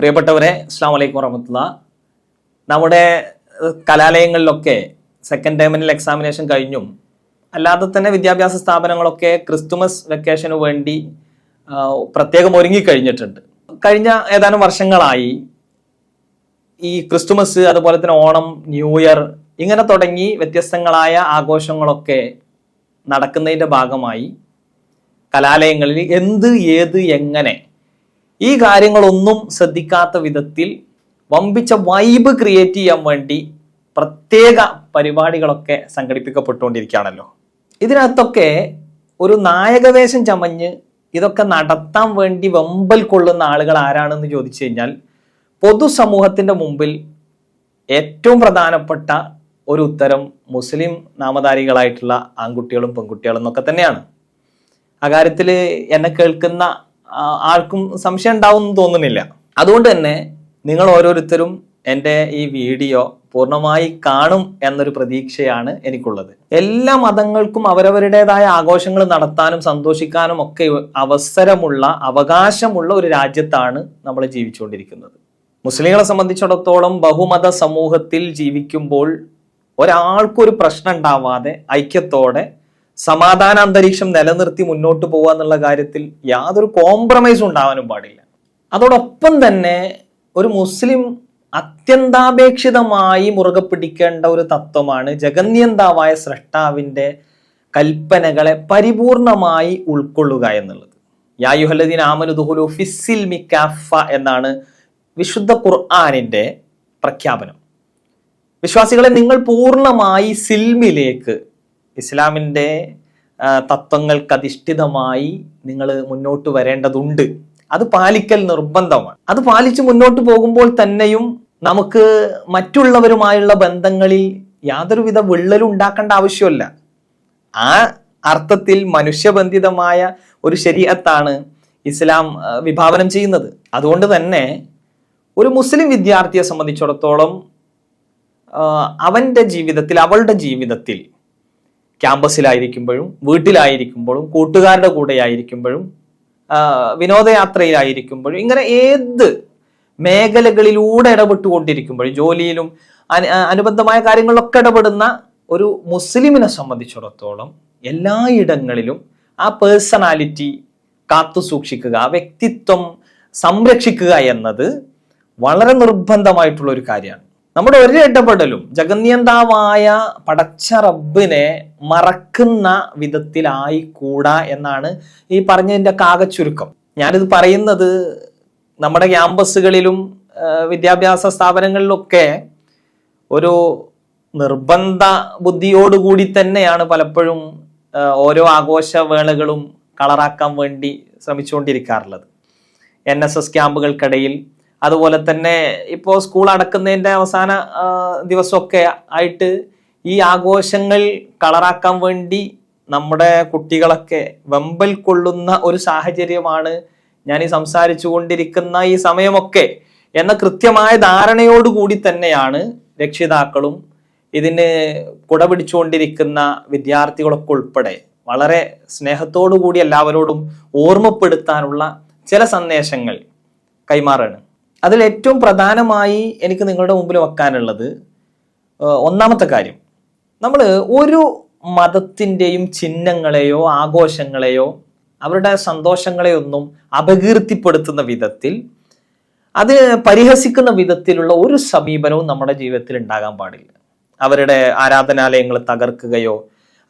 പ്രിയപ്പെട്ടവരെ അസ്സാം വലൈക്കും വറഹമത്തുള്ള. നമ്മുടെ കലാലയങ്ങളിലൊക്കെ സെക്കൻഡ് ടേമിനിൽ എക്സാമിനേഷൻ കഴിഞ്ഞും അല്ലാതെ തന്നെ വിദ്യാഭ്യാസ സ്ഥാപനങ്ങളൊക്കെ ക്രിസ്തുമസ് വെക്കേഷന് വേണ്ടി പ്രത്യേകം പ്രത്യേകം ഒരുങ്ങിക്കഴിഞ്ഞിട്ടുണ്ട്. കഴിഞ്ഞ ഏതാനും വർഷങ്ങളായി ഈ ക്രിസ്തുമസ് അതുപോലെ തന്നെ ഓണം ന്യൂ ഇയർ ഇങ്ങനെ തുടങ്ങി വ്യത്യസ്തങ്ങളായ ആഘോഷങ്ങളൊക്കെ നടക്കുന്നതിന്റെ ഭാഗമായി കലാലയങ്ങളിൽ എന്ത് ഏത് എങ്ങനെ ഈ കാര്യങ്ങളൊന്നും ശ്രദ്ധിക്കാത്ത വിധത്തിൽ വമ്പിച്ച വൈബ് ക്രിയേറ്റ് ചെയ്യാൻ വേണ്ടി പ്രത്യേക പരിപാടികളൊക്കെ സംഘടിപ്പിക്കപ്പെട്ടുകൊണ്ടിരിക്കുകയാണല്ലോ. ഇതിനകത്തൊക്കെ ഒരു നായകവേഷം ചമഞ്ഞ് ഇതൊക്കെ നടത്താൻ വേണ്ടി വെമ്പൽ കൊള്ളുന്ന ആളുകൾ ആരാണെന്ന് ചോദിച്ചു കഴിഞ്ഞാൽ പൊതുസമൂഹത്തിന്റെ മുമ്പിൽ ഏറ്റവും പ്രധാനപ്പെട്ട ഒരു ഉത്തരം മുസ്ലിം നാമധാരികളായിട്ടുള്ള ആൺകുട്ടികളും പെൺകുട്ടികളും എന്നൊക്കെ തന്നെയാണ്. അകാര്യത്തിൽ കാര്യത്തിൽ എന്നെ കേൾക്കുന്ന ആർക്കും സംശയം ഉണ്ടാവും എന്ന് തോന്നുന്നില്ല. അതുകൊണ്ട് തന്നെ നിങ്ങൾ ഓരോരുത്തരും എന്റെ ഈ വീഡിയോ പൂർണമായി കാണും എന്നൊരു പ്രതീക്ഷയാണ് എനിക്കുള്ളത്. എല്ലാ മതങ്ങൾക്കും അവരവരുടേതായ ആഘോഷങ്ങൾ നടത്താനും സന്തോഷിക്കാനും ഒക്കെ അവസരമുള്ള അവകാശമുള്ള ഒരു രാജ്യത്താണ് നമ്മൾ ജീവിച്ചുകൊണ്ടിരിക്കുന്നത്. മുസ്ലിങ്ങളെ സംബന്ധിച്ചിടത്തോളം ബഹുമത സമൂഹത്തിൽ ജീവിക്കുമ്പോൾ ഒരാൾക്കൊരു പ്രശ്നം ഉണ്ടാവാതെ ഐക്യത്തോടെ സമാധാന അന്തരീക്ഷം നിലനിർത്തി മുന്നോട്ട് പോകുക എന്നുള്ള കാര്യത്തിൽ യാതൊരു കോംപ്രമൈസും ഉണ്ടാവാനും പാടില്ല. അതോടൊപ്പം തന്നെ ഒരു മുസ്ലിം അത്യന്താപേക്ഷിതമായി മുറുകെ പിടിക്കേണ്ട ഒരു തത്വമാണ് ജഗന്യന്താവായ സ്രഷ്ടാവിന്റെ കൽപ്പനകളെ പരിപൂർണമായി ഉൾക്കൊള്ളുക എന്നുള്ളത്. യായുഹലദീൻ ആമനുദുഹുലു ഫിസിൽ മിക്കാഫ എന്നാണ് വിശുദ്ധ ഖുർആാനിന്റെ പ്രഖ്യാപനം. വിശ്വാസികളെ നിങ്ങൾ പൂർണമായി സിൽമിലേക്ക് ഇസ്ലാമിന്റെ ആ, തത്വങ്ങൾക്ക് അധിഷ്ഠിതമായി നിങ്ങൾ മുന്നോട്ട് വരേണ്ടതുണ്ട്. അത് പാലിക്കൽ നിർബന്ധമാണ്. അത് പാലിച്ച് മുന്നോട്ട് പോകുമ്പോൾ തന്നെയും നമുക്ക് മറ്റുള്ളവരുമായുള്ള ബന്ധങ്ങളിൽ യാതൊരുവിധ വിള്ളലും ഉണ്ടാക്കേണ്ട ആവശ്യമല്ല. ആ അർത്ഥത്തിൽ മനുഷ്യബന്ധിതമായ ഒരു ശരീരത്താണ് ഇസ്ലാം വിഭാവനം ചെയ്യുന്നത്. അതുകൊണ്ട് തന്നെ ഒരു മുസ്ലിം വിദ്യാർത്ഥിയെ സംബന്ധിച്ചിടത്തോളം അവന്റെ ജീവിതത്തിൽ അവളുടെ ജീവിതത്തിൽ ക്യാമ്പസിലായിരിക്കുമ്പോഴും വീട്ടിലായിരിക്കുമ്പോഴും കൂട്ടുകാരുടെ കൂടെ ആയിരിക്കുമ്പോഴും വിനോദയാത്രയിലായിരിക്കുമ്പോഴും ഇങ്ങനെ ഏത് മേഖലകളിലൂടെ ഇടപെട്ടുകൊണ്ടിരിക്കുമ്പോഴും ജോലിയിലും അനുബന്ധമായ കാര്യങ്ങളിലൊക്കെ ഇടപെടുന്ന ഒരു മുസ്ലിമിനെ സംബന്ധിച്ചിടത്തോളം എല്ലായിടങ്ങളിലും ആ പേഴ്സണാലിറ്റി കാത്തു സൂക്ഷിക്കുക ആ വ്യക്തിത്വം സംരക്ഷിക്കുക എന്നത് വളരെ നിർബന്ധമായിട്ടുള്ള ഒരു കാര്യമാണ്. നമ്മുടെ ഒരു ഇടപെടലും ജഗന്യന്താവായ പടച്ച റബ്ബിനെ മറക്കുന്ന വിധത്തിലായി കൂടാ എന്നാണ് ഈ പറഞ്ഞതിന്റെ കാക ചുരുക്കം. ഞാനിത് പറയുന്നത് നമ്മുടെ ക്യാമ്പസുകളിലും വിദ്യാഭ്യാസ സ്ഥാപനങ്ങളിലൊക്കെ ഒരു നിർബന്ധ ബുദ്ധിയോടുകൂടി തന്നെയാണ് പലപ്പോഴും ഓരോ ആഘോഷവേളകളും കളറാക്കാൻ വേണ്ടി ശ്രമിച്ചുകൊണ്ടിരിക്കാറുള്ളത്. എൻ എസ് എസ് ക്യാമ്പുകൾക്കിടയിൽ അതുപോലെ തന്നെ ഇപ്പോൾ സ്കൂൾ അടക്കുന്നതിന്റെ അവസാന ദിവസമൊക്കെ ആയിട്ട് ഈ ആഘോഷങ്ങൾ കളറാക്കാൻ വേണ്ടി നമ്മുടെ കുട്ടികളൊക്കെ വെമ്പൽ കൊള്ളുന്ന ഒരു സാഹചര്യമാണ് ഞാൻ ഈ സംസാരിച്ചു കൊണ്ടിരിക്കുന്ന ഈ സമയമൊക്കെ. എന്ന കൃത്യമായ ധാരണയോടുകൂടി തന്നെയാണ് രക്ഷിതാക്കളും ഇതിന് കുടപിടിച്ചുകൊണ്ടിരിക്കുന്ന വിദ്യാർത്ഥികളൊക്കെ ഉൾപ്പെടെ വളരെ സ്നേഹത്തോടു കൂടി എല്ലാവരോടും ഓർമ്മപ്പെടുത്താനുള്ള ചില സന്ദേശങ്ങൾ കൈമാറാണ്. അതിൽ ഏറ്റവും പ്രധാനമായി എനിക്ക് നിങ്ങളുടെ മുമ്പിൽ വെക്കാനുള്ളത് ഒന്നാമത്തെ കാര്യം. നമ്മൾ ഒരു മതത്തിന്റെയും ചിഹ്നങ്ങളെയോ ആഘോഷങ്ങളെയോ അവരുടെ സന്തോഷങ്ങളെയൊന്നും അപകീർത്തിപ്പെടുത്തുന്ന വിധത്തിൽ അത് പരിഹസിക്കുന്ന വിധത്തിലുള്ള ഒരു സമീപനവും നമ്മുടെ ജീവിതത്തിൽ ഉണ്ടാകാൻ പാടില്ല. അവരുടെ ആരാധനാലയങ്ങൾ തകർക്കുകയോ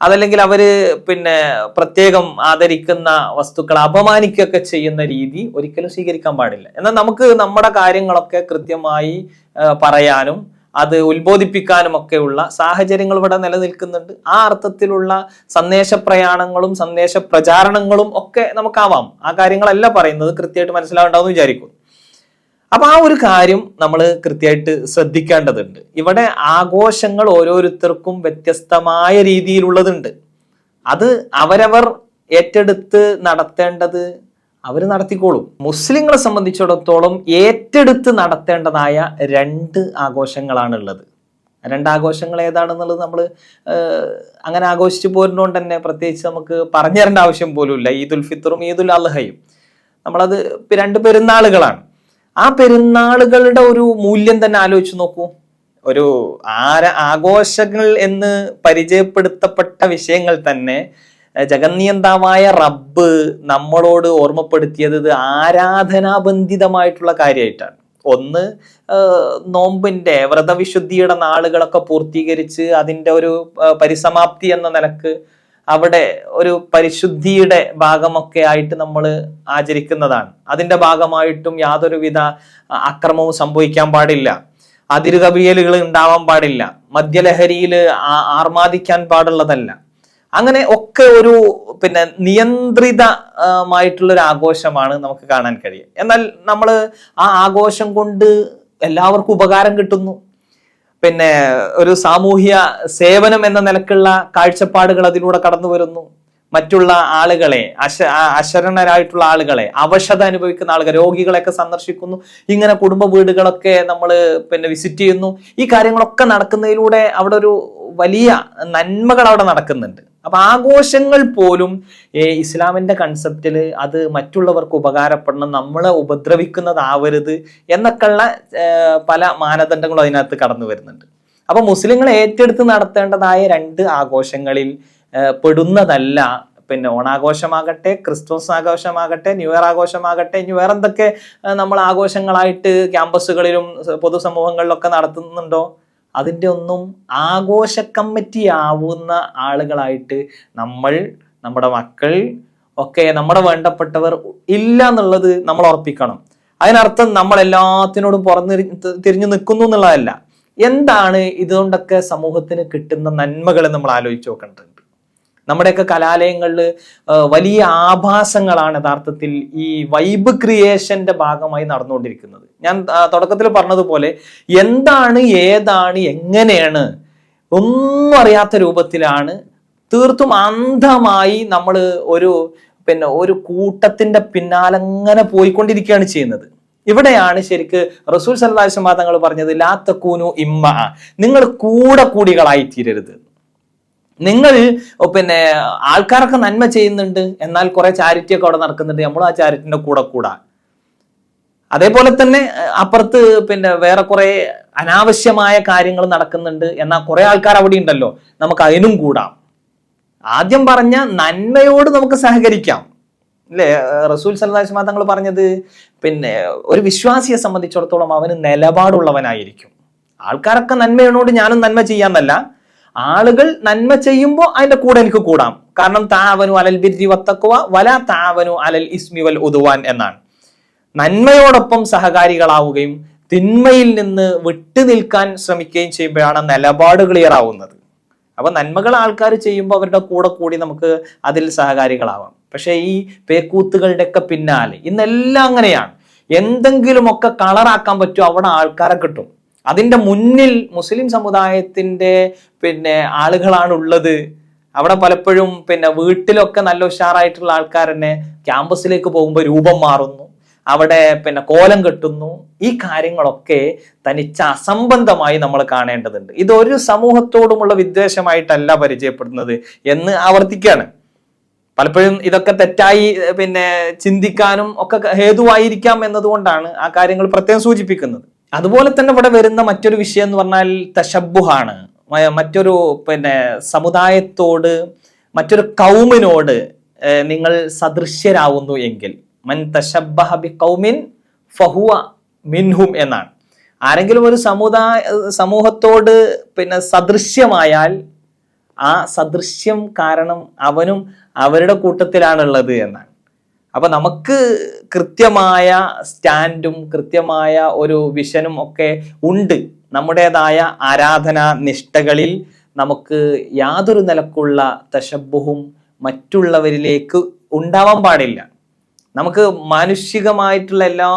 അതല്ലെങ്കിൽ അവർ പിന്നെ പ്രത്യേകം ആദരിക്കുന്ന വസ്തുക്കളെ അപമാനിക്കുകയൊക്കെ ചെയ്യുന്ന രീതി ഒരിക്കലും സ്വീകരിക്കാൻ പാടില്ല. എന്നാൽ നമുക്ക് നമ്മുടെ കാര്യങ്ങളൊക്കെ കൃത്യമായി പറയാനും അത് ഉത്ബോധിപ്പിക്കാനും ഒക്കെയുള്ള സാഹചര്യങ്ങൾ ഇവിടെ നിലനിൽക്കുന്നുണ്ട്. ആ അർത്ഥത്തിലുള്ള സന്ദേശ പ്രയാണങ്ങളും സന്ദേശ പ്രചാരണങ്ങളും ഒക്കെ നമുക്കാവാം. ആ കാര്യങ്ങളല്ല പറയുന്നത് കൃത്യമായിട്ട് മനസ്സിലാവുണ്ടാവും വിചാരിക്കുന്നു അപ്പൊ ആ ഒരു കാര്യം നമ്മൾ കൃത്യമായിട്ട് ശ്രദ്ധിക്കേണ്ടതുണ്ട്. ഇവിടെ ആഘോഷങ്ങൾ ഓരോരുത്തർക്കും വ്യത്യസ്തമായ രീതിയിലുള്ളതുണ്ട്. അത് അവരവർ ഏറ്റെടുത്ത് നടത്തേണ്ടത് അവർ നടത്തിക്കോളും. മുസ്ലിങ്ങളെ സംബന്ധിച്ചിടത്തോളം ഏറ്റെടുത്ത് നടത്തേണ്ടതായ രണ്ട് ആഘോഷങ്ങളാണ് ഉള്ളത് രണ്ട് ആഘോഷങ്ങൾ ഏതാണെന്നുള്ളത് നമ്മൾ അങ്ങനെ ആഘോഷിച്ചു പോരുന്നതുകൊണ്ട് തന്നെ പ്രത്യേകിച്ച് നമുക്ക് പറഞ്ഞു തരേണ്ട ആവശ്യം പോലും ഇല്ല ഈദുൽ ഫിത്തറും ഈദുൽ അൽഹയും. നമ്മളത് രണ്ട് പെരുന്നാളുകളാണ്. ആ പെരുന്നാളുകളുടെ ഒരു മൂല്യം തന്നെ ആലോചിച്ച് നോക്കൂ. ഒരു ആര ആഘോഷങ്ങൾ എന്ന് പരിചയപ്പെടുത്തപ്പെട്ട വിഷയങ്ങൾ തന്നെ ജഗന്നിയന്താവായ റബ്ബ് നമ്മളോട് ഓർമ്മപ്പെടുത്തിയത് ആരാധനാബന്ധിതമായിട്ടുള്ള കാര്യമായിട്ടാണ് ഒന്ന് നോമ്പിന്റെ വ്രതവിശുദ്ധിയുടെ നാളുകളൊക്കെ പൂർത്തീകരിച്ച് അതിന്റെ ഒരു പരിസമാപ്തി എന്ന നിലയ്ക്ക് അവിടെ ഒരു പരിശുദ്ധിയുടെ ഭാഗമൊക്കെ ആയിട്ട് നമ്മൾ ആചരിക്കുന്നതാണ്. അതിന്റെ ഭാഗമായിട്ടും യാതൊരുവിധ അക്രമവും സംഭവിക്കാൻ പാടില്ല. അതിരുകവിയലുകൾ ഉണ്ടാവാൻ പാടില്ല. മദ്യലഹരിയിൽ ആർമാദിക്കാൻ പാടുള്ളതല്ല. അങ്ങനെ ഒക്കെ ഒരു പിന്നെ നിയന്ത്രിതമായിട്ടുള്ള ഒരു ആഘോഷമാണ് നമുക്ക് കാണാൻ കഴിയുക. എന്നാൽ നമ്മൾ ആ ആഘോഷം കൊണ്ട് എല്ലാവർക്കും ഉപകാരം കിട്ടുന്നു. പിന്നെ ഒരു സാമൂഹ്യ സേവനം എന്ന നിലക്കുള്ള കാഴ്ചപ്പാടുകൾ അതിലൂടെ കടന്നു വരുന്നു. മറ്റുള്ള ആളുകളെ അശ അശരണരായിട്ടുള്ള ആളുകളെ അവശത അനുഭവിക്കുന്ന ആളുകൾ രോഗികളെയൊക്കെ സന്ദർശിക്കുന്നു. ഇങ്ങനെ കുടുംബ വീടുകളൊക്കെ നമ്മൾ പിന്നെ വിസിറ്റ് ചെയ്യുന്നു. ഈ കാര്യങ്ങളൊക്കെ നടക്കുന്നതിലൂടെ അവിടെ ഒരു വലിയ നന്മകൾ അവിടെ നടക്കുന്നുണ്ട്. അപ്പൊ ആഘോഷങ്ങൾ പോലും ഇസ്ലാമിന്റെ കൺസെപ്റ്റിൽ അത് മറ്റുള്ളവർക്ക് ഉപകാരപ്പെടണം നമ്മളെ ഉപദ്രവിക്കുന്നതാവരുത് എന്നൊക്കെയുള്ള പല മാനദണ്ഡങ്ങളും അതിനകത്ത് കടന്നു വരുന്നുണ്ട്. അപ്പൊ മുസ്ലിങ്ങൾ ഏറ്റെടുത്ത് നടത്തേണ്ടതായ രണ്ട് ആഘോഷങ്ങളിൽ പെടുന്നതല്ല പിന്നെ ഓണാഘോഷമാകട്ടെ ക്രിസ്മസ് ആഘോഷമാകട്ടെ ന്യൂ ഇയർ ആഘോഷമാകട്ടെ ഇനി വേറെന്തൊക്കെ നമ്മൾ ആഘോഷങ്ങളായിട്ട് ക്യാമ്പസുകളിലും പൊതുസമൂഹങ്ങളിലൊക്കെ നടത്തുന്നുണ്ടോ? അതിന്റെ ഒന്നും ആഘോഷ കമ്മിറ്റി ആവുന്ന ആളുകളായിട്ട് നമ്മൾ നമ്മുടെ മക്കൾ ഒക്കെ നമ്മുടെ വേണ്ടപ്പെട്ടവർ ഇല്ല എന്നുള്ളത് നമ്മൾ ഉറപ്പിക്കണം. അതിനർത്ഥം നമ്മൾ എല്ലാത്തിനോടും പുറന്ന് തിരിഞ്ഞു നിൽക്കുന്നു എന്നുള്ളതല്ല. എന്താണ് ഇതുകൊണ്ടൊക്കെ സമൂഹത്തിന് കിട്ടുന്ന നന്മകൾ നമ്മൾ ആലോചിച്ച് നോക്കേണ്ടതുണ്ട് നമ്മുടെയൊക്കെ കലാലയങ്ങളിൽ വലിയ ആഭാസങ്ങളാണ് യഥാർത്ഥത്തിൽ ഈ വൈബ് ക്രിയേഷന്റെ ഭാഗമായി നടന്നുകൊണ്ടിരിക്കുന്നത്. ഞാൻ തുടക്കത്തിൽ പറഞ്ഞതുപോലെ എന്താണ് ഏതാണ് എങ്ങനെയാണ് ഒന്നും അറിയാത്ത രൂപത്തിലാണ് തീർത്തും അന്ധമായി നമ്മൾ ഒരു പിന്നെ ഒരു കൂട്ടത്തിന്റെ പിന്നാലെ അങ്ങനെ പോയിക്കൊണ്ടിരിക്കുകയാണ് ചെയ്യുന്നത്. ഇവിടെയാണ് ശരിക്ക് റസൂൽ സല്ലാസ്മാ തങ്ങൾ പറഞ്ഞത് ലാത്തക്കൂനു തക്കൂനു ഇമ്മ. നിങ്ങൾ കൂടെ കൂടികളായി തീരരുത് നിങ്ങൾ പിന്നെ ആൾക്കാരൊക്കെ നന്മ ചെയ്യുന്നുണ്ട്. എന്നാൽ കുറെ ചാരിറ്റി ഒക്കെ അവിടെ നടക്കുന്നുണ്ട്. നമ്മൾ ആ ചാരിറ്റിന്റെ കൂടെ കൂടാ അതേപോലെ തന്നെ അപ്പുറത്ത് പിന്നെ വേറെ കുറെ അനാവശ്യമായ കാര്യങ്ങൾ നടക്കുന്നുണ്ട്. എന്നാൽ കുറെ ആൾക്കാർ അവിടെ ഉണ്ടല്ലോ. നമുക്ക് അതിനും കൂടാം. ആദ്യം പറഞ്ഞ നന്മയോട് നമുക്ക് സഹകരിക്കാം. അല്ലേ റസൂൽ സല്ലാസ്മാ തങ്ങൾ പറഞ്ഞത് പിന്നെ ഒരു വിശ്വാസിയെ സംബന്ധിച്ചിടത്തോളം അവന് നിലപാടുള്ളവനായിരിക്കും. ആൾക്കാരൊക്കെ നന്മയോട് ഞാനും നന്മ ചെയ്യാന്നല്ല. ആളുകൾ നന്മ ചെയ്യുമ്പോൾ അതിന്റെ കൂടെ എനിക്ക് കൂടാം. കാരണം താവനു അലൽ ബിരി വത്തക്കുവ വല താവനു അലൽ ഇസ്മിവൽ ഉദുവാൻ എന്നാണ്. നന്മയോടൊപ്പം സഹകാരികളാവുകയും തിന്മയിൽ നിന്ന് വിട്ടു നിൽക്കാൻ ശ്രമിക്കുകയും ചെയ്യുമ്പോഴാണ് നിലപാട് ക്ലിയർ ആവുന്നത്. അപ്പൊ നന്മകൾ ആൾക്കാർ ചെയ്യുമ്പോൾ അവരുടെ കൂടെ കൂടി നമുക്ക് അതിൽ സഹകാരികളാവാം. പക്ഷേ ഈ പേക്കൂത്തുകളുടെ ഒക്കെ പിന്നാലെ ഇന്നെല്ലാം അങ്ങനെയാണ്. എന്തെങ്കിലുമൊക്കെ കളറാക്കാൻ പറ്റുമോ അവിടെ ആൾക്കാരെ കിട്ടും. അതിന്റെ മുന്നിൽ മുസ്ലിം സമുദായത്തിന്റെ പിന്നെ ആളുകളാണ് ഉള്ളത് അവിടെ പലപ്പോഴും പിന്നെ വീട്ടിലൊക്കെ നല്ല ഉഷാറായിട്ടുള്ള ആൾക്കാർ തന്നെ ക്യാമ്പസിലേക്ക് പോകുമ്പോൾ രൂപം മാറുന്നു. അവിടെ പിന്നെ കോലം കെട്ടുന്നു. ഈ കാര്യങ്ങളൊക്കെ തനിച്ച അസംബന്ധമായി നമ്മൾ കാണേണ്ടതുണ്ട്. ഇതൊരു സമൂഹത്തോടുമുള്ള വിദ്വേഷമായിട്ടല്ല പരിചയപ്പെടുന്നത് എന്ന് ആവർത്തിക്കുകയാണ് പലപ്പോഴും ഇതൊക്കെ തെറ്റായി പിന്നെ ചിന്തിക്കാനും ഒക്കെ ഹേതുവായിരിക്കാം എന്നതുകൊണ്ടാണ് ആ കാര്യങ്ങൾ പ്രത്യേകം സൂചിപ്പിക്കുന്നത്. അതുപോലെ തന്നെ ഇവിടെ വരുന്ന മറ്റൊരു വിഷയം എന്ന് പറഞ്ഞാൽ തശബുഹാണ് മറ്റൊരു പിന്നെ സമുദായത്തോട് മറ്റൊരു കൗമിനോട് നിങ്ങൾ സദൃശ്യരാവുന്നു എങ്കിൽ. മൻ തശബ്ബഹ ബി കൗമിൻ ഫഹുവ മിൻഹും എന്നാണ്. ആരെങ്കിലും ഒരു സമുദായ സമൂഹത്തോട് പിന്നെ സദൃശ്യമായാൽ ആ സദൃശ്യം കാരണം അവനും അവരുടെ കൂട്ടത്തിലാണുള്ളത് എന്നാണ്. അപ്പൊ നമുക്ക് കൃത്യമായ സ്റ്റാൻഡും കൃത്യമായ ഒരു വിഷനും ഒക്കെ ഉണ്ട്. നമ്മുടേതായ ആരാധനാ നിഷ്ഠകളിൽ നമുക്ക് യാതൊരു നിലക്കുള്ള തശബുഹും മറ്റുള്ളവരിലേക്ക് ഉണ്ടാവാൻ പാടില്ല. നമുക്ക് മാനുഷികമായിട്ടുള്ള എല്ലാ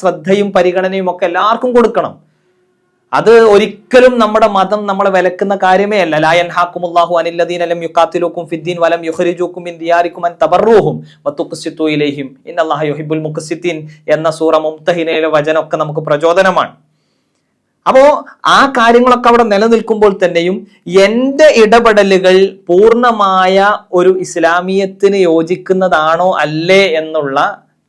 ശ്രദ്ധയും പരിഗണനയും ഒക്കെ എല്ലാവർക്കും കൊടുക്കണം. അത് ഒരിക്കലും നമ്മുടെ മതം നമ്മളെ വിലക്കുന്ന കാര്യമേ അല്ല. ലായൻ യുക്കാത്തിലൂക്കും ഫിദ്ദീൻ വലം യുഹരിജൂക്കും തബറൂഹും എന്ന സൂറ മുംതഹിനയിലെ വചനമൊക്കെ നമുക്ക് പ്രചോദനമാണ്. അപ്പോ ആ കാര്യങ്ങളൊക്കെ അവിടെ നിലനിൽക്കുമ്പോൾ തന്നെയും എന്റെ ഇടപെടലുകൾ പൂർണമായ ഒരു ഇസ്ലാമിയത്തിന് യോജിക്കുന്നതാണോ അല്ലേ എന്നുള്ള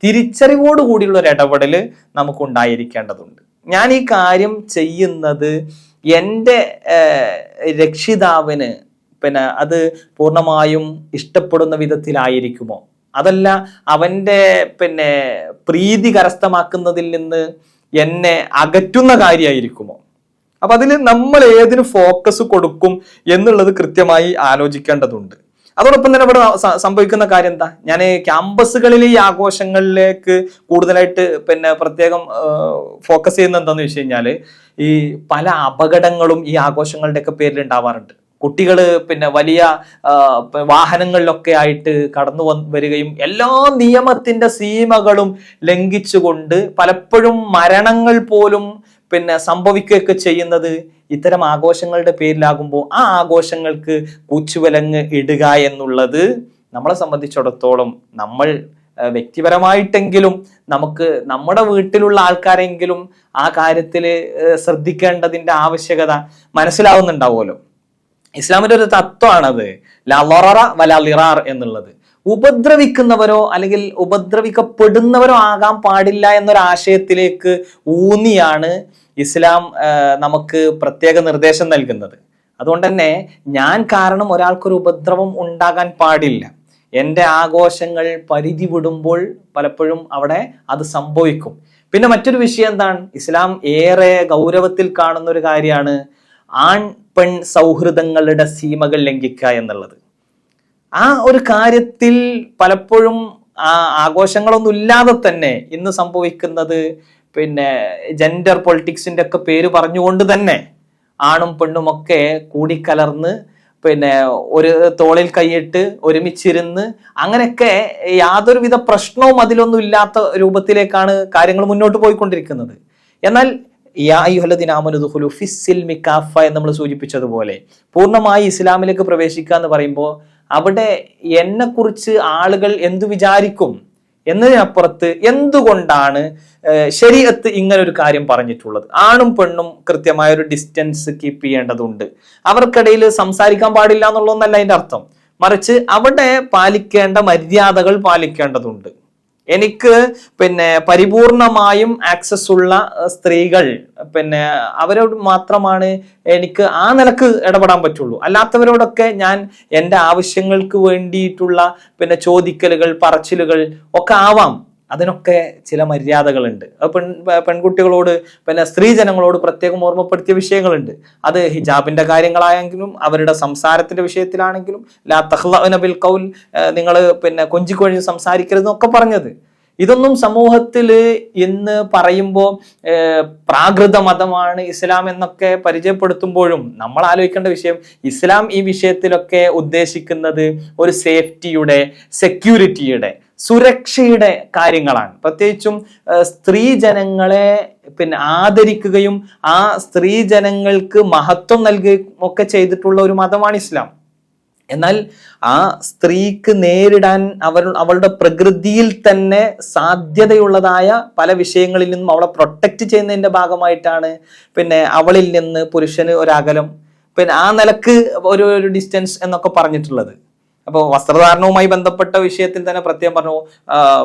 തിരിച്ചറിവോടുകൂടിയുള്ള ഒരു ഇടപെടൽ നമുക്ക് ഉണ്ടായിരിക്കേണ്ടതുണ്ട് ഞാൻ ഈ കാര്യം ചെയ്യുന്നത് എന്റെ രക്ഷിതാവിന് പിന്നെ അത് പൂർണമായും ഇഷ്ടപ്പെടുന്ന വിധത്തിലായിരിക്കുമോ? അതല്ല അവന്റെ പിന്നെ പ്രീതി കരസ്ഥമാക്കുന്നതിൽ നിന്ന് എന്നെ അകറ്റുന്ന കാര്യമായിരിക്കുമോ അപ്പൊ അതിൽ നമ്മൾ ഏതിന് ഫോക്കസ് കൊടുക്കും എന്നുള്ളത് കൃത്യമായി ആലോചിക്കേണ്ടതുണ്ട്. അതോടൊപ്പം തന്നെ ഇവിടെ സംഭവിക്കുന്ന കാര്യം എന്താ? ഞാൻ ക്യാമ്പസുകളിൽ ഈ ആഘോഷങ്ങളിലേക്ക് കൂടുതലായിട്ട് പിന്നെ പ്രത്യേകം ഫോക്കസ് ചെയ്യുന്ന എന്താന്ന് വെച്ച് കഴിഞ്ഞാൽ ഈ പല അപകടങ്ങളും ഈ ആഘോഷങ്ങളുടെയൊക്കെ പേരിൽ ഉണ്ടാവാറുണ്ട്. കുട്ടികൾ പിന്നെ വലിയ വാഹനങ്ങളിലൊക്കെ ആയിട്ട് കടന്നു വരികയും എല്ലാ നിയമത്തിന്റെ സീമകളും ലംഘിച്ചുകൊണ്ട് പലപ്പോഴും മരണങ്ങൾ പോലും പിന്നെ സംഭവിക്കുകയൊക്കെ ചെയ്യുന്നത് ഇത്തരം ആഘോഷങ്ങളുടെ പേരിലാകുമ്പോൾ ആ ആഘോഷങ്ങൾക്ക് കൂച്ചുവലങ്ങ് ഇടുക എന്നുള്ളത് നമ്മളെ സംബന്ധിച്ചിടത്തോളം നമ്മൾ വ്യക്തിപരമായിട്ടെങ്കിലും നമുക്ക് നമ്മുടെ വീട്ടിലുള്ള ആൾക്കാരെങ്കിലും ആ കാര്യത്തിൽ ശ്രദ്ധിക്കേണ്ടതിന്റെ ആവശ്യകത മനസ്സിലാവുന്നുണ്ടാവുമല്ലോ. ഇസ്ലാമിന്റെ ഒരു തത്വമാണത്. ലറ വല ലിറാർ എന്നുള്ളത്. ഉപദ്രവിക്കുന്നവരോ അല്ലെങ്കിൽ ഉപദ്രവിക്കപ്പെടുന്നവരോ ആകാൻ പാടില്ല എന്നൊരാശയത്തിലേക്ക് ഊന്നിയാണ് ഇസ്ലാം നമുക്ക് പ്രത്യേക നിർദ്ദേശം നൽകുന്നത്. അതുകൊണ്ട് തന്നെ ഞാൻ കാരണം ഒരാൾക്കൊരു ഉപദ്രവം ഉണ്ടാകാൻ പാടില്ല. എന്റെ ആഘോഷങ്ങൾ പരിധി വിടുമ്പോൾ പലപ്പോഴും അവിടെ അത് സംഭവിക്കും. പിന്നെ മറ്റൊരു വിഷയം എന്താണ്? ഇസ്ലാം ഏറെ ഗൗരവത്തിൽ കാണുന്ന ഒരു കാര്യമാണ് ആൺ പെൺ സൗഹൃദങ്ങളുടെ സീമകൾ ലംഘിക്കുക എന്നുള്ളത്. ആ ഒരു കാര്യത്തിൽ പലപ്പോഴും ആ ആഘോഷങ്ങളൊന്നും ഇല്ലാതെ തന്നെ ഇന്ന് സംഭവിക്കുന്നത് പിന്നെ ജെൻഡർ പൊളിറ്റിക്സിന്റെ ഒക്കെ പേര് പറഞ്ഞുകൊണ്ട് തന്നെ ആണും പെണ്ണും ഒക്കെ കൂടിക്കലർന്ന് പിന്നെ ഒരു തോളിൽ കൈയിട്ട് ഒരുമിച്ചിരുന്ന് അങ്ങനെയൊക്കെ യാതൊരുവിധ പ്രശ്നവും അതിലൊന്നും ഇല്ലാത്ത രൂപത്തിലേക്കാണ് കാര്യങ്ങൾ മുന്നോട്ട് പോയിക്കൊണ്ടിരിക്കുന്നത്. എന്നാൽ യാ മിക്കാഫ എന്ന് നമ്മൾ സൂചിപ്പിച്ചതുപോലെ പൂർണമായി ഇസ്ലാമിലേക്ക് പ്രവേശിക്കുക എന്ന് പറയുമ്പോൾ അവിടെ എന്നെക്കുറിച്ച് ആളുകൾ എന്തു വിചാരിക്കും എന്നതിനപ്പുറത്ത് എന്തുകൊണ്ടാണ് ശരീരത്ത് ഇങ്ങനെ ഒരു കാര്യം പറഞ്ഞിട്ടുള്ളത്? ആണും പെണ്ണും കൃത്യമായ ഒരു ഡിസ്റ്റൻസ് കീപ്പ് ചെയ്യേണ്ടതുണ്ട്. അവർക്കിടയിൽ സംസാരിക്കാൻ പാടില്ല എന്നുള്ളതൊന്നല്ല അതിന്റെ അർത്ഥം. മറിച്ച് അവിടെ പാലിക്കേണ്ട മര്യാദകൾ പാലിക്കേണ്ടതുണ്ട്. എനിക്ക് പിന്നെ പരിപൂർണമായും ആക്സസ് ഉള്ള സ്ത്രീകൾ പിന്നെ അവരോട് മാത്രമാണ് എനിക്ക് ആ നിലയ്ക്ക് ഇടപെടാൻ പറ്റുള്ളൂ. അല്ലാത്തവരോടൊക്കെ ഞാൻ എന്റെ ആവശ്യങ്ങൾക്ക് വേണ്ടിയിട്ടുള്ള പിന്നെ ചോദിക്കലുകൾ പറച്ചിലുകൾ ഒക്കെ ആവാം. അതിനൊക്കെ ചില മര്യാദകളുണ്ട്. പെൺ പെൺകുട്ടികളോട് പിന്നെ സ്ത്രീജനങ്ങളോട് പ്രത്യേകം ഓർമ്മപ്പെടുത്തിയ വിഷയങ്ങളുണ്ട്. അത് ഹിജാബിന്റെ കാര്യങ്ങളായെങ്കിലും അവരുടെ സംസാരത്തിന്റെ വിഷയത്തിലാണെങ്കിലും ലാ തഹ്ലബിൽ ബിൽ കൗൽ നിങ്ങൾ പിന്നെ കൊഞ്ചിക്കൊഴിഞ്ഞ് സംസാരിക്കരുതെന്നൊക്കെ പറഞ്ഞത്. ഇതൊന്നും സമൂഹത്തിൽ ഇന്ന് പറയുമ്പോൾ പ്രാകൃത മതമാണ് ഇസ്ലാം എന്നൊക്കെ പരിചയപ്പെടുത്തുമ്പോഴും നമ്മൾ ആലോചിക്കേണ്ട വിഷയം ഇസ്ലാം ഈ വിഷയത്തിലൊക്കെ ഉദ്ദേശിക്കുന്നത് ഒരു സേഫ്റ്റിയുടെ സെക്യൂരിറ്റിയുടെ സുരക്ഷയുടെ കാര്യങ്ങളാണ്. പ്രത്യേകിച്ചും സ്ത്രീ ജനങ്ങളെ പിന്നെ ആദരിക്കുകയും ആ സ്ത്രീ ജനങ്ങൾക്ക് മഹത്വം നൽകുകയും ഒക്കെ ചെയ്തിട്ടുള്ള ഒരു മതമാണ് ഇസ്ലാം. എന്നാൽ ആ സ്ത്രീക്ക് നേരിടാൻ അവർ അവളുടെ പ്രകൃതിയിൽ തന്നെ സാധ്യതയുള്ളതായ പല വിഷയങ്ങളിൽ നിന്നും അവളെ പ്രൊട്ടക്റ്റ് ചെയ്യുന്നതിന്റെ ഭാഗമായിട്ടാണ് പിന്നെ അവളിൽ നിന്ന് പുരുഷന് ഒരകലം. പിന്നെ ആ നിലയ്ക്ക് ഒരു ഒരു ഡിസ്റ്റൻസ് എന്നൊക്കെ പറഞ്ഞിട്ടുള്ളത്. അപ്പോൾ വസ്ത്രധാരണവുമായി ബന്ധപ്പെട്ട വിഷയത്തിൽ തന്നെ പ്രത്യേകം പറഞ്ഞു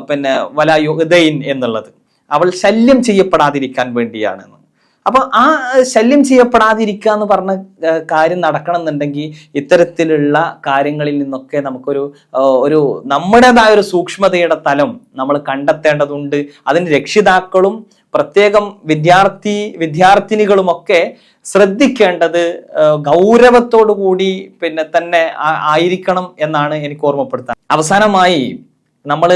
പിന്നെ വല യുഗദൈൻ എന്നുള്ളത് അവൾ ശല്യം ചെയ്യപ്പെടാതിരിക്കാൻ വേണ്ടിയാണ് എന്ന്. അപ്പൊ ആ ശല്യം ചെയ്യപ്പെടാതിരിക്കുക എന്ന് പറഞ്ഞ കാര്യം നടക്കണം എന്നുണ്ടെങ്കിൽ ഇത്തരത്തിലുള്ള കാര്യങ്ങളിൽ നിന്നൊക്കെ നമുക്കൊരു ഒരു നമ്മുടേതായ ഒരു സൂക്ഷ്മതയുടെ തലം നമ്മൾ കണ്ടെത്തേണ്ടതുണ്ട്. അതിന് രക്ഷിതാക്കളും പ്രത്യേകം വിദ്യാർത്ഥി വിദ്യാർത്ഥിനികളുമൊക്കെ ശ്രദ്ധിക്കേണ്ടത് ഗൗരവത്തോടു കൂടി പിന്നെ തന്നെ ആയിരിക്കണം എന്നാണ് എനിക്ക് ഓർമ്മപ്പെടുത്താൻ. അവസാനമായി നമ്മൾ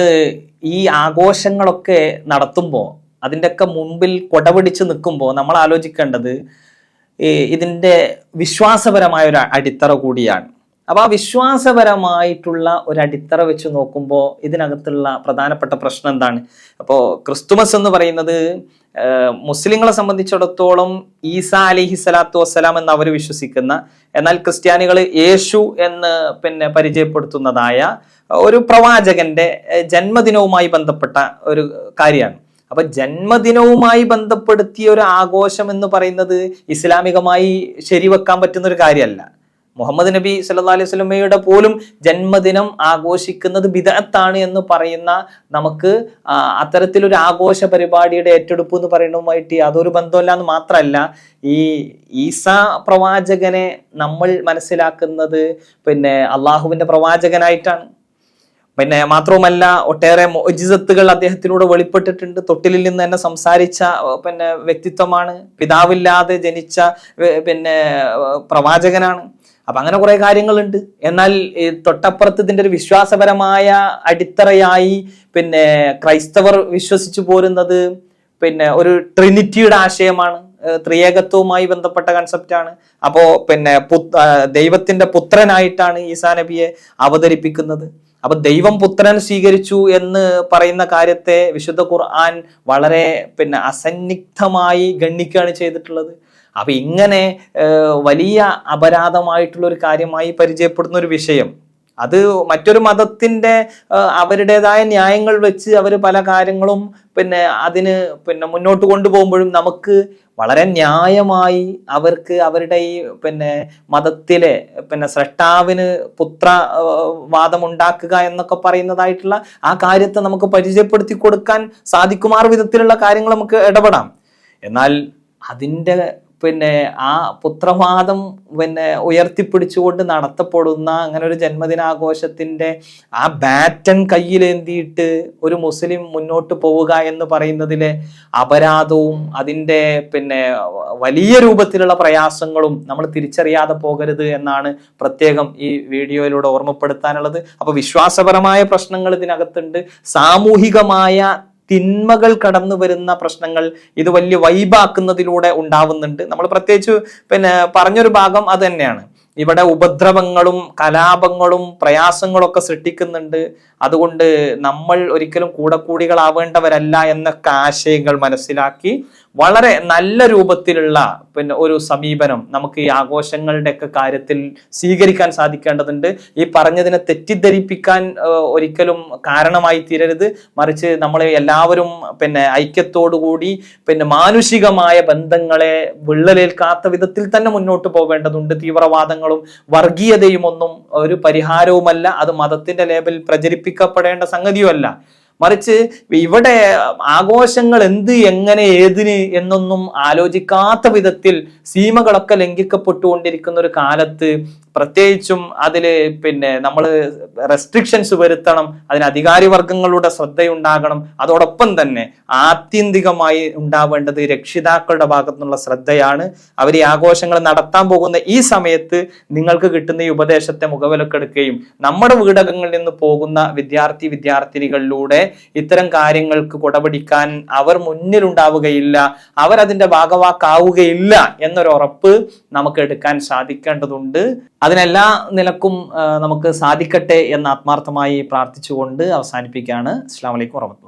ഈ ആഘോഷങ്ങളൊക്കെ നടത്തുമ്പോൾ അതിന്റെയൊക്കെ മുമ്പിൽ കൊടപിടിച്ച് നിൽക്കുമ്പോൾ നമ്മൾ ആലോചിക്കേണ്ടത് ഇതിന്റെ വിശ്വാസപരമായ ഒരു അടിത്തറ കൂടിയാണ്. അപ്പൊ ആ വിശ്വാസപരമായിട്ടുള്ള ഒരു അടിത്തറ വെച്ച് നോക്കുമ്പോൾ ഇതിനകത്തുള്ള പ്രധാനപ്പെട്ട പ്രശ്നം എന്താണ്? അപ്പോൾ ക്രിസ്തുമസ് എന്ന് പറയുന്നത് മുസ്ലിങ്ങളെ സംബന്ധിച്ചിടത്തോളം ഈസ അലിഹി സ്വലാത്തു വസ്സലാം എന്ന് അവർ വിശ്വസിക്കുന്ന എന്നാൽ ക്രിസ്ത്യാനികൾ യേശു എന്ന് പിന്നെ പരിചയപ്പെടുത്തുന്നതായ ഒരു പ്രവാചകന്റെ ജന്മദിനവുമായി ബന്ധപ്പെട്ട ഒരു കാര്യമാണ്. അപ്പൊ ജന്മദിനവുമായി ബന്ധപ്പെടുത്തിയ ഒരു ആഘോഷം എന്ന് പറയുന്നത് ഇസ്ലാമികമായി ശരിവെക്കാൻ പറ്റുന്ന ഒരു കാര്യമല്ല. മുഹമ്മദ് നബി സല്ലാ അലൈഹി സ്വലമയുടെ പോലും ജന്മദിനം ആഘോഷിക്കുന്നത് ബിദഅത്താണ് എന്ന് പറയുന്ന നമുക്ക് അത്തരത്തിലൊരു ആഘോഷ പരിപാടിയുടെ ഏറ്റെടുപ്പ് എന്ന് പറയുന്നതുമായിട്ട് അതൊരു ബന്ധമല്ല എന്ന് മാത്രമല്ല ഈ ഈസ പ്രവാചകനെ നമ്മൾ മനസ്സിലാക്കുന്നത് പിന്നെ അള്ളാഹുവിന്റെ പ്രവാചകനായിട്ടാണ്. പിന്നെ മാത്രവുമല്ല ഒട്ടേറെ മോജിസത്തുകൾ അദ്ദേഹത്തിലൂടെ വെളിപ്പെട്ടിട്ടുണ്ട്. തൊട്ടിലിൽ നിന്ന് തന്നെ സംസാരിച്ച പിന്നെ വ്യക്തിത്വമാണ്. പിതാവില്ലാതെ ജനിച്ച പിന്നെ പ്രവാചകനാണ്. അപ്പൊ അങ്ങനെ കുറെ കാര്യങ്ങളുണ്ട്. എന്നാൽ തൊട്ടപ്പുറത്ത് ഇതിന്റെ ഒരു വിശ്വാസപരമായ അടിത്തറയായി പിന്നെ ക്രൈസ്തവർ വിശ്വസിച്ചു പോരുന്നത് പിന്നെ ഒരു ട്രിനിറ്റിയുടെ ആശയമാണ്. ത്രിയേകത്വവുമായി ബന്ധപ്പെട്ട കൺസെപ്റ്റാണ് അപ്പോ പിന്നെ ദൈവത്തിന്റെ പുത്രനായിട്ടാണ് ഈസാ നബിയെ അവതരിപ്പിക്കുന്നത്. അപ്പൊ ദൈവം പുത്രൻ സ്വീകരിച്ചു എന്ന് പറയുന്ന കാര്യത്തെ വിശുദ്ധ ഖുർആൻ വളരെ പിന്നെ അസന്നിഗ്ധമായി ഗണ്ണിക്കുകയാണ് ചെയ്തിട്ടുള്ളത്. അപ്പൊ ഇങ്ങനെ വലിയ അപരാധമായിട്ടുള്ള ഒരു കാര്യമായി പരിചയപ്പെടുന്ന ഒരു വിഷയം അത് മറ്റൊരു മതത്തിന്റെ അവരുടേതായ ന്യായങ്ങൾ വെച്ച് അവർ പല കാര്യങ്ങളും പിന്നെ അതിന് പിന്നെ മുന്നോട്ട് കൊണ്ടുപോകുമ്പോഴും നമുക്ക് വളരെ ന്യായമായി അവർക്ക് അവരുടെ ഈ പിന്നെ മതത്തിലെ പിന്നെ സ്രഷ്ടാവിന് പുത്ര വാദം ഉണ്ടാക്കുക എന്നൊക്കെ പറയുന്നതായിട്ടുള്ള ആ കാര്യത്തെ നമുക്ക് പരിചയപ്പെടുത്തി കൊടുക്കാൻ സാധിക്കുമാർ വിധത്തിലുള്ള കാര്യങ്ങൾ നമുക്ക് ഇടപെടാം. എന്നാൽ അതിന്റെ പിന്നെ ആ പുത്രവാദം പിന്നെ ഉയർത്തിപ്പിടിച്ചുകൊണ്ട് നടത്തപ്പെടുന്ന അങ്ങനെ ഒരു ജന്മദിനാഘോഷത്തിന്റെ ആ ബാറ്റൺ കയ്യിലേന്തിയിട്ട് ഒരു മുസ്ലിം മുന്നോട്ട് പോവുക എന്ന് പറയുന്നതിലെ അപരാധവും അതിന്റെ പിന്നെ വലിയ രൂപത്തിലുള്ള പ്രയാസങ്ങളും നമ്മൾ തിരിച്ചറിയാതെ പോകരുത് എന്നാണ് പ്രത്യേകം ഈ വീഡിയോയിലൂടെ ഓർമ്മപ്പെടുത്താനുള്ളത്. അപ്പൊ വിശ്വാസപരമായ പ്രശ്നങ്ങൾ ഇതിനകത്തുണ്ട്. സാമൂഹികമായ തിന്മകൾ കടന്നു വരുന്ന പ്രശ്നങ്ങൾ ഇത് വലിയ വൈബാക്കുന്നതിലൂടെ ഉണ്ടാവുന്നുണ്ട്. നമ്മൾ പ്രത്യേകിച്ച് പിന്നെ പറഞ്ഞൊരു ഭാഗം അത് തന്നെയാണ്. ഇവിടെ ഉപദ്രവങ്ങളും കലാപങ്ങളും പ്രയാസങ്ങളൊക്കെ സൃഷ്ടിക്കുന്നുണ്ട്. അതുകൊണ്ട് നമ്മൾ ഒരിക്കലും കൂടക്കൂടികളാവേണ്ടവരല്ല എന്നൊക്കെ ആശയങ്ങൾ മനസ്സിലാക്കി വളരെ നല്ല രൂപത്തിലുള്ള പിന്നെ ഒരു സമീപനം നമുക്ക് ഈ ആഘോഷങ്ങളുടെയൊക്കെ കാര്യത്തിൽ സ്വീകരിക്കാൻ സാധിക്കേണ്ടതുണ്ട്. ഈ പറഞ്ഞതിനെ തെറ്റിദ്ധരിപ്പിക്കാൻ ഒരിക്കലും കാരണമായി തീരരുത്. മറിച്ച് നമ്മളെ എല്ലാവരും പിന്നെ ഐക്യത്തോടുകൂടി പിന്നെ മാനുഷികമായ ബന്ധങ്ങളെ വിള്ളലേൽക്കാത്ത വിധത്തിൽ തന്നെ മുന്നോട്ട് പോകേണ്ടതുണ്ട് തീവ്രവാദങ്ങളും വർഗീയതയും ഒന്നും ഒരു പരിഹാരവുമല്ല. അത് മതത്തിന്റെ ലേബൽ പ്രചരിപ്പിക്കപ്പെടേണ്ട സംഗതിയുമല്ല. മറിച്ച് ഇവിടെ ആഘോഷങ്ങൾ എന്ത് എങ്ങനെ ഏതിന് എന്നൊന്നും ആലോചിക്കാത്ത വിധത്തിൽ സീമകളൊക്കെ ലംഘിക്കപ്പെട്ടുകൊണ്ടിരിക്കുന്ന ഒരു കാലത്ത് പ്രത്യേകിച്ചും അതിൽ പിന്നെ നമ്മൾ റെസ്ട്രിക്ഷൻസ് വരുത്തണം അതിന് അധികാരി വർഗങ്ങളുടെ ശ്രദ്ധയുണ്ടാകണം അതോടൊപ്പം തന്നെ ആത്യന്തികമായി ഉണ്ടാവേണ്ടത് രക്ഷിതാക്കളുടെ ഭാഗത്തു നിന്നുള്ള ശ്രദ്ധയാണ്. അവർ ഈ ആഘോഷങ്ങൾ നടത്താൻ പോകുന്ന ഈ സമയത്ത് നിങ്ങൾക്ക് കിട്ടുന്ന ഈ ഉപദേശത്തെ മുഖവിലക്കെടുക്കുകയും നമ്മുടെ വീടകങ്ങളിൽ നിന്ന് പോകുന്ന വിദ്യാർത്ഥി വിദ്യാർത്ഥിനികളിലൂടെ ഇത്തരം കാര്യങ്ങൾക്ക് കുടപിടിക്കാൻ അവർ മുന്നിലുണ്ടാവുകയില്ല അവർ അതിന്റെ ഭാഗവാക്കാവുകയില്ല എന്നൊരു ഉറപ്പ് നമുക്ക് എടുക്കാൻ സാധിക്കേണ്ടതുണ്ട്. അതിനെല്ലാ നിലക്കും നമുക്ക് സാധിക്കട്ടെ എന്ന് ആത്മാർത്ഥമായി പ്രാർത്ഥിച്ചുകൊണ്ട് അവസാനിപ്പിക്കുകയാണ്. അസ്സാം വലൈക്കും വറഹമത്തുള്ള